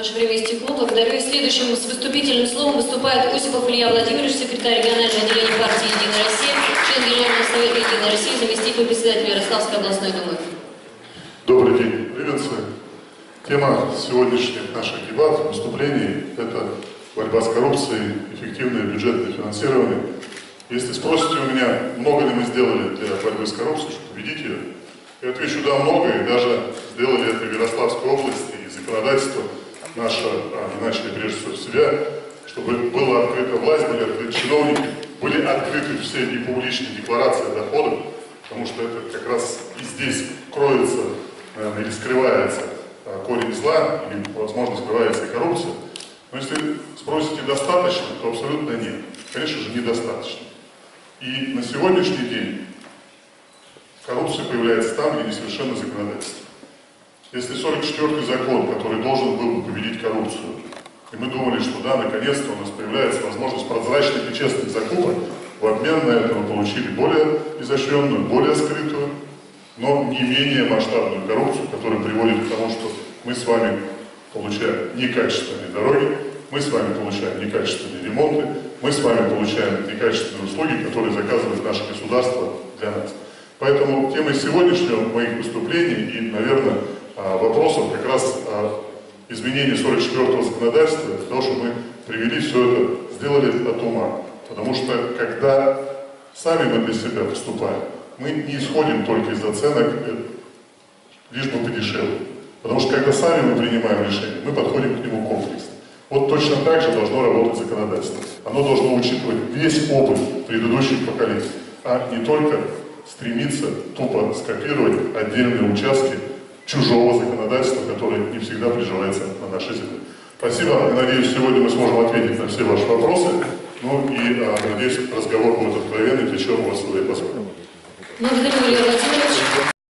Ваше время истекло. Благодарю. И следующим с выступительным словом выступает Осипов Илья Владимирович, секретарь регионального отделения партии «Единая Россия», член Генерального совета «Единой России», заместитель председателя Ярославской областной думы. Добрый день, приветствую. Тема сегодняшних наших дебатов, выступлений – это борьба с коррупцией, эффективное бюджетное финансирование. Если спросите у меня, много ли мы сделали для борьбы с коррупцией, чтобы победить ее, я отвечу, да, много, и даже сделали это в Ярославской области, и законодательство наше, а, начали прежде всего себя, чтобы была открыта власть, были открыты чиновники, были открыты все и публичные декларации доходов, потому что это как раз и здесь кроется наверное, или скрывается а, корень зла, или, возможно, скрывается и коррупция. Но если спросите, достаточно, то абсолютно нет. Конечно же, недостаточно. И на сегодняшний день коррупция появляется там, где несовершенно законодательство. Если 44-й закон, который должен был бы победить коррупцию, и мы думали, что да, наконец-то у нас появляется возможность прозрачных и честных закупок, в обмен на это мы получили более изощренную, более скрытую, но не менее масштабную коррупцию, которая приводит к тому, что мы с вами получаем некачественные дороги, мы с вами получаем некачественные ремонты, мы с вами получаем некачественные услуги, которые заказывает наше государство для нас. Поэтому темой сегодняшнего моих выступлений и, наверное, а, вопросов как раз изменения 44-го законодательства, для того, чтобы мы привели все это, сделали от ума. Потому что когда сами мы для себя поступаем, мы не исходим только из оценок, э, лишь бы подешевле. Потому что когда сами мы принимаем решение, мы подходим к нему комплексно. Вот точно так же должно работать законодательство. Оно должно учитывать весь опыт предыдущих поколений, а не только стремиться тупо скопировать отдельные участки чужого законодательства, которое не всегда приживается на нашей земле. Спасибо. Надеюсь, сегодня мы сможем ответить на все ваши вопросы. Ну и а, надеюсь, разговор будет откровенный, чего мы вас сюда и позвали. Благодарю, Илья Владимирович.